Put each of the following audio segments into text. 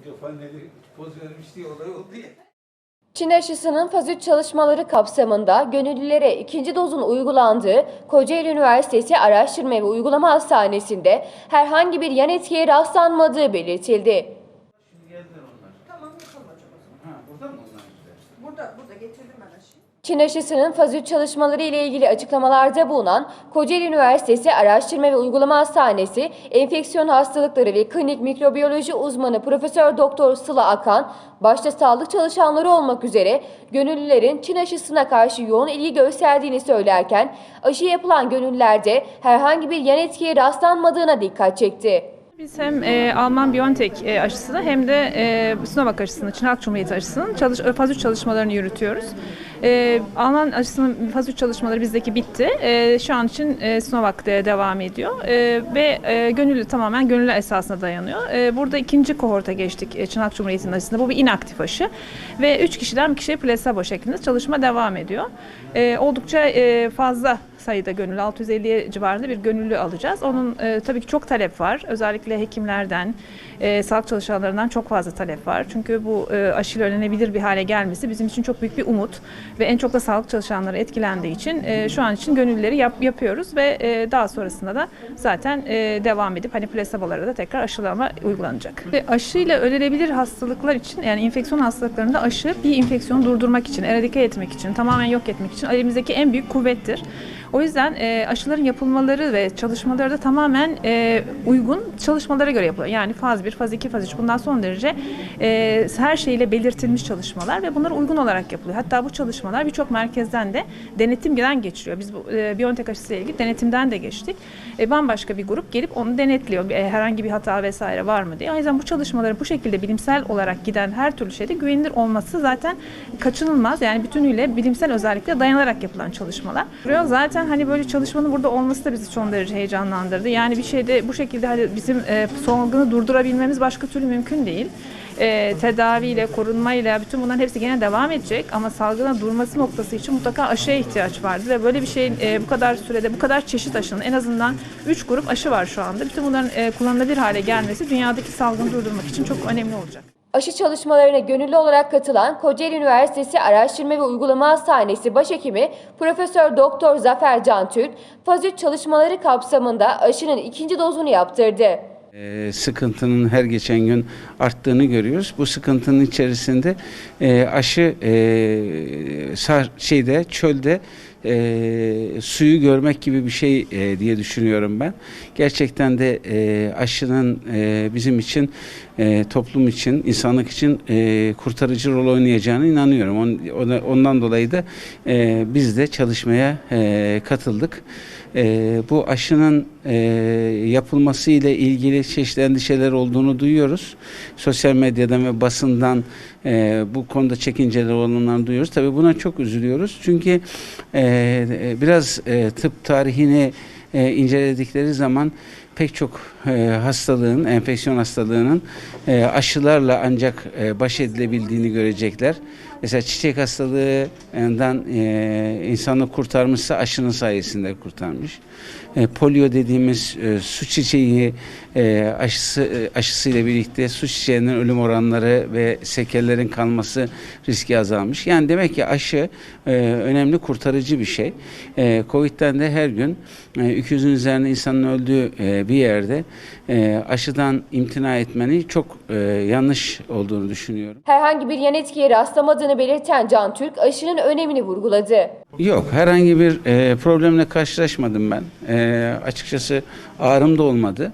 Hoca faneli poz vermiş diye olay oldu ya. Çin aşısının faz 3 çalışmaları kapsamında gönüllülere ikinci dozun uygulandığı Kocaeli Üniversitesi Araştırma ve Uygulama Hastanesi'nde herhangi bir yan etkiye rastlanmadığı belirtildi. Şimdi geldiler onlar. Tamam yapalım hocam. Ha burada mı onlar işte? Burada, burada getirdim ben aşıyı. Çin aşısının faz 3 çalışmaları ile ilgili açıklamalarda bulunan Kocaeli Üniversitesi Araştırma ve Uygulama Hastanesi Enfeksiyon Hastalıkları ve Klinik Mikrobiyoloji uzmanı Profesör Doktor Sıla Akan, başta sağlık çalışanları olmak üzere gönüllülerin Çin aşısına karşı yoğun ilgi gösterdiğini söylerken, aşı yapılan gönüllülerde herhangi bir yan etkiye rastlanmadığına dikkat çekti. Biz hem e, Alman BioNTech e, aşısını hem de e, Sinovac aşısını, Çin Halk Cumhuriyeti aşısının çalış, faz 3 çalışmalarını yürütüyoruz. E, Alman aşısının faz 3 çalışmaları bizdeki bitti. E, şu an için e, Sinovac de devam ediyor e, ve e, gönüllü tamamen gönüllü esasına dayanıyor. E, burada ikinci kohorta geçtik e, Çin Halk Cumhuriyeti'nin aşısında. Bu bir inaktif aşı ve 3 kişiden bir kişiye plasebo şeklinde çalışma devam ediyor. E, oldukça e, fazla sayıda gönüllü, 650 civarında bir gönüllü alacağız. Onun e, tabii ki çok talep var. Özellikle hekimlerden, e, sağlık çalışanlarından çok fazla talep var. Çünkü bu e, aşıyla önlenebilir bir hale gelmesi bizim için çok büyük bir umut ve en çok da sağlık çalışanları etkilendiği için e, şu an için gönüllüleri yap, yapıyoruz ve e, daha sonrasında da zaten e, devam edip hani plasebolara da tekrar aşılama uygulanacak. Ve aşıyla önlenebilir hastalıklar için yani enfeksiyon hastalıklarında aşı bir enfeksiyonu durdurmak için, eradike etmek için, tamamen yok etmek için elimizdeki en büyük kuvvettir. O yüzden e, aşıların yapılmaları ve çalışmaları da tamamen e, uygun çalışmalara göre yapılıyor. Yani faz 1, faz 2, faz 3 bundan son derece e, her şeyle belirtilmiş çalışmalar ve bunlara uygun olarak yapılıyor. Hatta bu çalışmalar birçok merkezden de denetimden geçiriyor. Biz bu e, BioNTech aşısıyla ilgili denetimden de geçtik. E, bambaşka bir grup gelip onu denetliyor. E, herhangi bir hata vesaire var mı diye. O yüzden bu çalışmaların bu şekilde bilimsel olarak giden her türlü şeyde güvenilir olması zaten kaçınılmaz. Yani bütünüyle bilimsel özellikle dayanarak yapılan çalışmalar. Zaten hani böyle çalışmanın burada olması da bizi son derece heyecanlandırdı. Yani bir şeyde bu şekilde hani bizim e, salgını durdurabilmemiz başka türlü mümkün değil. E, tedaviyle, korunmayla bütün bunların hepsi gene devam edecek ama salgının durması noktası için mutlaka aşıya ihtiyaç vardı ve böyle bir şeyin e, bu kadar sürede bu kadar çeşit aşının en azından 3 grup aşı var şu anda. Bütün bunların e, kullanılabilir hale gelmesi dünyadaki salgını durdurmak için çok önemli olacak. Aşı çalışmalarına gönüllü olarak katılan Kocaeli Üniversitesi Araştırma ve Uygulama Hastanesi Başhekimi Profesör Doktor Zafer Cantürk, faz 3 çalışmaları kapsamında aşının ikinci dozunu yaptırdı. Ee, sıkıntının her geçen gün arttığını görüyoruz. Bu sıkıntının içerisinde e, aşı e, sar, şeyde çölde e, suyu görmek gibi bir şey e, diye düşünüyorum ben. Gerçekten de e, aşının e, bizim için e, toplum için, insanlık için e, kurtarıcı rol oynayacağına inanıyorum. On, ona- ondan dolayı da e, biz de çalışmaya e, katıldık. E, bu aşının e, yapılması ile ilgili çeşitli endişeler olduğunu duyuyoruz. Sosyal medyadan ve basından e, bu konuda çekinceler olanlarını duyuyoruz. Tabii buna çok üzülüyoruz. Çünkü e, biraz e, tıp tarihini e, inceledikleri zaman pek çok e, hastalığın, enfeksiyon hastalığının e, aşılarla ancak e, baş edilebildiğini görecekler. Mesela çiçek hastalığından e, insanı kurtarmışsa aşının sayesinde kurtarmış. E, polio dediğimiz e, su çiçeği e, aşısı e, aşısıyla birlikte su çiçeğinin ölüm oranları ve sekellerin kalması riski azalmış. Yani demek ki aşı e, önemli kurtarıcı bir şey. E, Covid'den de her gün e, 200'ün üzerinde insanın öldüğü e, bir yerde e, aşıdan imtina etmeni çok e, yanlış olduğunu düşünüyorum. Herhangi bir yan etkiye rastlamadığını belirten Can Türk aşının önemini vurguladı. Yok herhangi bir e, problemle karşılaşmadım ben. E, açıkçası ağrım da olmadı.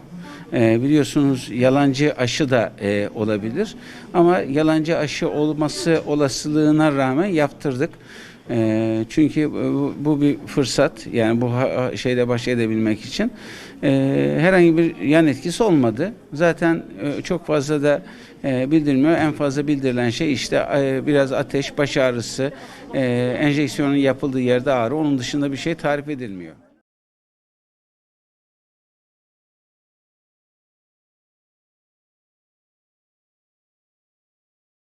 E, biliyorsunuz yalancı aşı da e, olabilir ama yalancı aşı olması olasılığına rağmen yaptırdık. E, çünkü bu, bu bir fırsat yani bu şeyle baş edebilmek için E, herhangi bir yan etkisi olmadı. Zaten e, çok fazla da e, bildirmiyor. En fazla bildirilen şey işte e, biraz ateş, baş ağrısı, e, enjeksiyonun yapıldığı yerde ağrı. Onun dışında bir şey tarif edilmiyor.